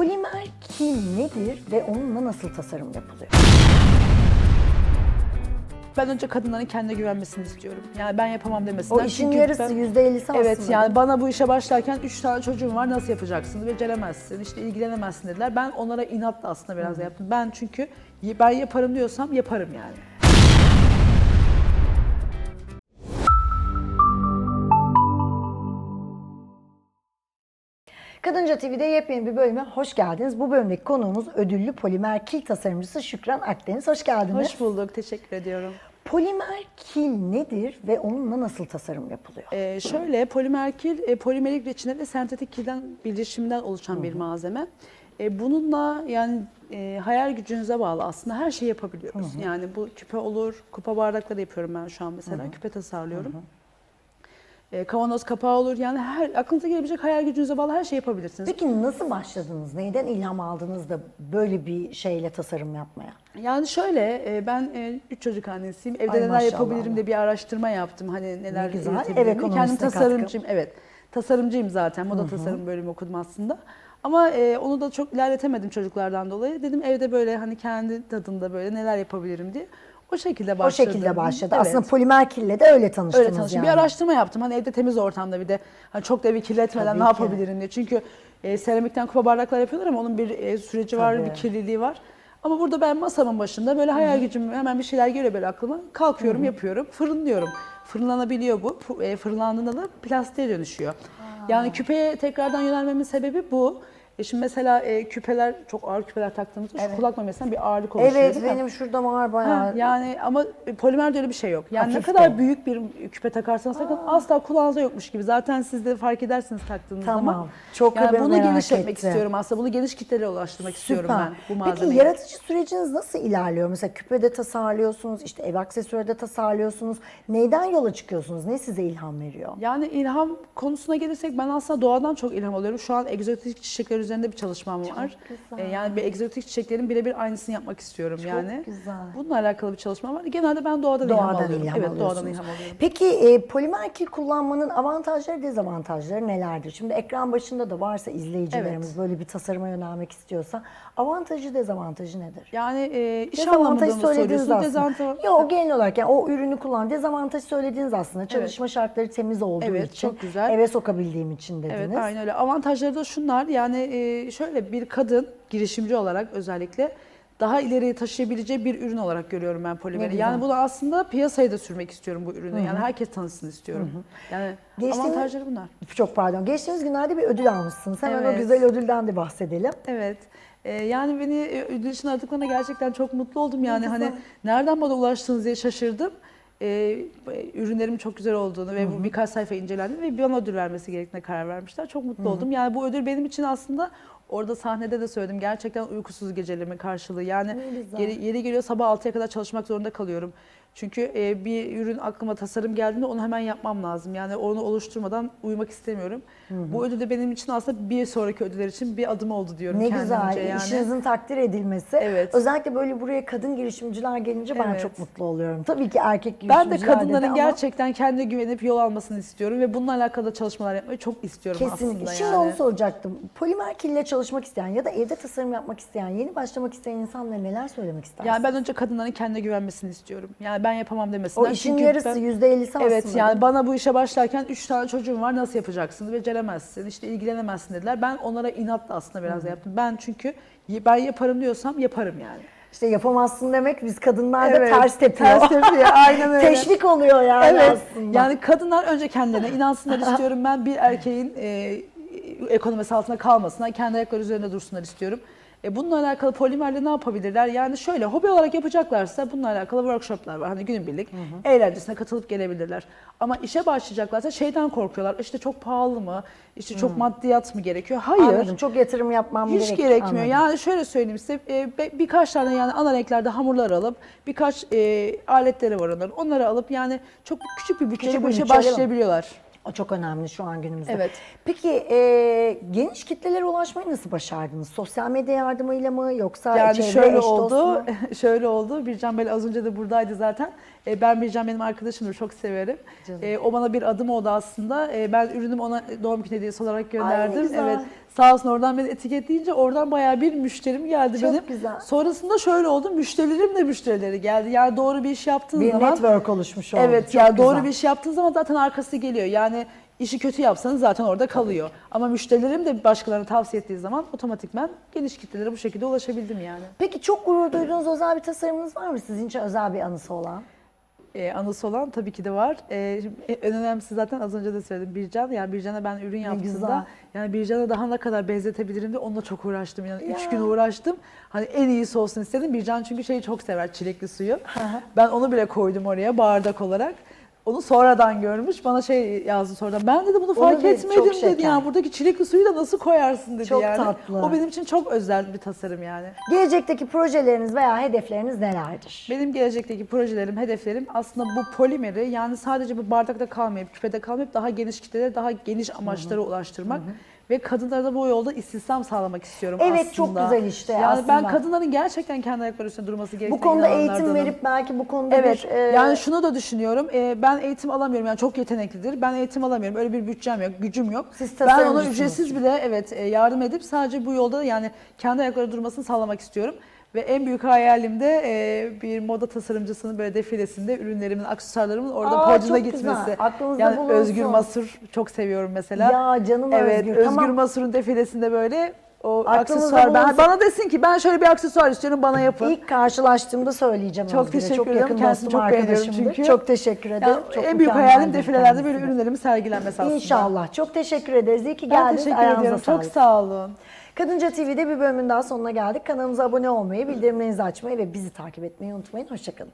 Polimer kil nedir ve onunla nasıl tasarım yapılıyor? Ben önce kadınların kendine güvenmesini istiyorum. Yani ben yapamam demesinler. O işin Çünkü yarısı, ben- yüzde ellisi aslında. Evet yani bana bu işe başlarken 3 tane çocuğum var nasıl yapacaksın? Beceremezsin, işte ilgilenemezsin dediler. Ben onlara inatla aslında biraz da yaptım. Ben çünkü ben yaparım diyorsam yaparım yani. Kadınca TV'de yepyeni bir bölüme hoş geldiniz. Bu bölümdeki konuğumuz ödüllü polimer kil tasarımcısı Şükran Akdeniz. Hoş geldiniz. Hoş bulduk, teşekkür ediyorum. Polimer kil nedir ve onunla nasıl tasarım yapılıyor? Ee, şöyle polimer kil, e, polimerik reçine ve sentetik kilden birleşiminden oluşan bir malzeme. E, bununla yani e, hayal gücünüze bağlı aslında her şeyi yapabiliyoruz. Yani bu küpe olur, kupa bardakları yapıyorum ben şu an mesela, küpe tasarlıyorum. E, kavanoz kapağı olur yani her aklınıza gelebilecek hayal gücünüze bağlı her şeyi yapabilirsiniz. Peki nasıl başladınız? Neyden ilham aldınız da böyle bir şeyle tasarım yapmaya? Yani şöyle e, ben e, üç çocuk annesiyim. Evde Ay neler maşallah. yapabilirim de bir araştırma yaptım. Hani neler Ne güzel. üretebilirim Ev diye. ekonomisine Kendim tasarımcıyım. Evet. Tasarımcıyım zaten. Moda tasarım bölümü okudum aslında. Ama e, onu da çok ilerletemedim çocuklardan dolayı. Dedim evde böyle hani kendi tadında böyle neler yapabilirim diye. O şekilde O başladım. şekilde başladı. Evet. Aslında polimer kille de öyle tanıştınız Öyle tanıştım. yani. Bir araştırma yaptım. Hani evde temiz ortamda bir de hani çok da evi kirletmeden Tabii ne ki. yapabilirim diye. Çünkü e, seramikten kupa bardaklar yapıyorlar ama onun bir e, süreci var, Tabii. bir kirliliği var. Ama burada ben masamın başında böyle hayal gücüm hemen bir şeyler geliyor böyle aklıma. Kalkıyorum, yapıyorum, fırınlıyorum. Fırınlanabiliyor bu. E, fırınlandığında da plastiğe dönüşüyor. Yani küpeye tekrardan yönelmemin sebebi bu. E şimdi mesela e, küpeler çok ağır küpeler taktığımızda şu kulak memesinden bir ağırlık oluşuyor. Evet değil mi? benim şurada var Ha, bayağı. yani ama polimerde öyle bir şey yok. Yani Hafif ne kadar de. büyük bir küpe takarsanız takın asla kulağınıza yokmuş gibi. Zaten siz de fark edersiniz taktığınız Tamam. zaman. Çok yani ben bunu merak ettim. istiyorum aslında. Bunu geniş kitlere ulaştırmak istiyorum ben bu Peki malzemeyi. yaratıcı süreciniz nasıl ilerliyor? Mesela küpede tasarlıyorsunuz, işte ev aksesuarda tasarlıyorsunuz. Neyden yola çıkıyorsunuz? Ne size ilham veriyor? Yani ilham konusuna gelirsek ben aslında doğadan çok ilham alıyorum. Şu an egzotik çiçekler üzerinde bir çalışmam var. güzel. Ee, yani bir egzotik çiçeklerin birebir aynısını yapmak istiyorum yani. güzel. Bununla alakalı bir çalışma var. Genelde ben doğadan, ilham Doğadan alıyorum. ilham evet, alıyorsunuz. doğadan ilham alıyorum. Peki e, polimer kil kullanmanın avantajları, dezavantajları nelerdir? Şimdi ekran başında da varsa izleyicilerimiz böyle bir tasarıma yönelmek istiyorsa avantajı, dezavantajı nedir? Yani e, iş anlamında mı soruyorsun? aslında. Dezavantaj... Yok genel olarak yani o ürünü kullan. Dezavantajı söylediğiniz aslında. Çalışma şartları temiz olduğu Evet, için. çok güzel. Eve sokabildiğim için dediniz. Evet aynen öyle. Avantajları da şunlar yani e, şöyle bir kadın girişimci olarak özellikle daha ileriye taşıyabileceği bir ürün olarak görüyorum ben polimeri. Yani bunu aslında piyasaya da sürmek istiyorum bu ürünü. Yani herkes tanısın istiyorum. Yani Geçtiğimiz- avantajları bunlar. Çok pardon. Geçtiğimiz günlerde bir ödül almışsınız. Hemen o Evet. güzel ödülden de bahsedelim. Evet. Ee, yani beni e, ödül için aradıklarına gerçekten çok mutlu oldum. Yani hani nereden bana ulaştınız diye şaşırdım. Ee, ürünlerim çok güzel olduğunu ve bu birkaç sayfa incelendi ve bana ödül vermesi gerektiğine karar vermişler. Çok mutlu oldum. Yani bu ödül benim için aslında orada sahnede de söyledim. Gerçekten uykusuz gecelerimin karşılığı. Yani yeri, yeri geliyor sabah 6'ya kadar çalışmak zorunda kalıyorum. Çünkü e, bir ürün aklıma tasarım geldiğinde onu hemen yapmam lazım. Yani onu oluşturmadan uyumak istemiyorum. Bu ödül de benim için aslında bir sonraki ödüller için bir adım oldu diyorum Ne güzel. yani. işinizin takdir edilmesi. Evet. Özellikle böyle buraya kadın girişimciler gelince ben Evet. çok mutlu oluyorum. Tabii ki erkek Ben girişimciler de kadınların ama gerçekten kendine güvenip yol almasını istiyorum ve bununla alakalı da çalışmalar yapmayı çok istiyorum Kesinlikle. aslında Şimdi yani. onu soracaktım. Polimer kille çalışmak isteyen ya da evde tasarım yapmak isteyen, yeni başlamak isteyen insanlara neler söylemek istersiniz? Yani ben önce kadınların kendine güvenmesini istiyorum. Yani ben yapamam demesinler. o işin Çünkü yarısı, ben- yüzde ellisi aslında. Evet yani bana bu işe başlarken 3 tane çocuğum var nasıl yapacaksın? Beceremezsin, işte ilgilenemezsin dediler. Ben onlara inatla aslında biraz da yaptım. Ben çünkü ben yaparım diyorsam yaparım yani. İşte yapamazsın demek biz kadınlar da Evet, ters tepiyor. ters tepiyor, aynen öyle. Teşvik oluyor yani Evet. aslında. Yani kadınlar önce kendilerine inansınlar istiyorum. Ben bir erkeğin e, ekonomisi altında kalmasınlar, kendi ayakları üzerinde dursunlar istiyorum. E, bununla alakalı polimerle ne yapabilirler? Yani şöyle hobi olarak yapacaklarsa bununla alakalı workshoplar var. Hani günübirlik eğlencesine katılıp gelebilirler. Ama işe başlayacaklarsa şeyden korkuyorlar. İşte çok pahalı mı? İşte çok maddiyat mı gerekiyor? Hayır. Anladım. Çok yatırım yapmam Hiç gerek. gerekmiyor. Anladım. Yani şöyle söyleyeyim size e, birkaç tane yani ana renklerde hamurlar alıp birkaç e, aletleri var onların. Onları alıp yani çok küçük bir bütçeyle bu işe başlayabiliyorlar. O çok önemli şu an günümüzde. Evet. Peki e, geniş kitlelere ulaşmayı nasıl başardınız? Sosyal medya yardımıyla mı yoksa Yani çevre, şöyle eş oldu. şöyle oldu. Bircan Bey az önce de buradaydı zaten. E, ben Bircan benim arkadaşımdır. Çok severim. Canım. E, o bana bir adım oldu aslında. E, ben ürünümü ona doğum günü hediyesi olarak gönderdim. güzel. Evet. Sağ olsun oradan beni etiketleyince oradan bayağı bir müşterim geldi Çok benim. güzel. Sonrasında şöyle oldu. Müşterilerim de müşterileri geldi. Yani doğru bir iş yaptığın Bir zaman network oluşmuş oldu. Evet Çok yani doğru güzel. bir iş yaptığın zaman zaten arkası geliyor. Yani işi kötü yapsanız zaten orada kalıyor. Ama müşterilerim de başkalarına tavsiye ettiği zaman otomatikman geniş kitlelere bu şekilde ulaşabildim yani. Peki çok gurur duyduğunuz özel bir tasarımınız var mı sizin için özel bir anısı olan? Ee, anısı olan tabii ki de var. Ee, şimdi en önemlisi zaten az önce de söyledim Bircan. Yani Bircan'a ben ürün yaptığımda yani Bircan'a daha ne kadar benzetebilirim diye onunla çok uğraştım. Yani üç Ya. gün uğraştım. Hani en iyisi olsun istedim. Bircan çünkü şeyi çok sever çilekli suyu. ben onu bile koydum oraya bardak olarak. Onu sonradan görmüş. Bana şey yazdı sonradan. Ben dedi bunu fark dedi, etmedim dedi. şeker. Yani buradaki çilekli suyu da nasıl koyarsın dedi Çok yani. tatlı. O benim için çok özel bir tasarım yani. Gelecekteki projeleriniz veya hedefleriniz nelerdir? Benim gelecekteki projelerim, hedeflerim aslında bu polimeri yani sadece bu bardakta kalmayıp, küpede kalmayıp daha geniş kitlelere, daha geniş amaçlara ulaştırmak ve kadınlara da bu yolda istihdam sağlamak istiyorum Evet, aslında. çok güzel işte Yani ben aslında. kadınların gerçekten kendi ayakları üstünde durması gerektiğine Bu konuda eğitim verip belki bu konuda Evet. bir... e, yani şunu da düşünüyorum. e, ben eğitim alamıyorum. Yani çok yeteneklidir. Ben eğitim alamıyorum. Öyle bir bütçem yok, gücüm yok. Siz ben ona ücretsiz bile evet e, yardım edip sadece bu yolda yani kendi ayakları durmasını sağlamak istiyorum. Ve en büyük hayalim de e, bir moda tasarımcısının böyle defilesinde ürünlerimin, aksesuarlarımın orada Aa, podyuma çok güzel. gitmesi. Aklınızda yani bulunsun. Özgür Masur çok seviyorum mesela. Ya canım evet, Özgür, Özgür tamam. Masur'un defilesinde böyle o Aklınızda aksesuar ben bana desin ki ben şöyle bir aksesuar istiyorum bana yapın. İlk karşılaştığımda söyleyeceğim Çok Özgür'e. teşekkür Çok ederim. yakın Kendisini çok beğeniyorum çünkü. Çok teşekkür ederim. Yani Çok en büyük hayalim defilelerde böyle kendisi. ürünlerimin sergilenmesi aslında. İnşallah. Çok teşekkür ederiz. İyi ki Ben geldiniz. teşekkür Ayağınıza ediyorum. Çok sağlık. sağ olun. Kadınca TV'de bir bölümün daha sonuna geldik. Kanalımıza abone olmayı, bildirimlerinizi açmayı ve bizi takip etmeyi unutmayın. Hoşçakalın.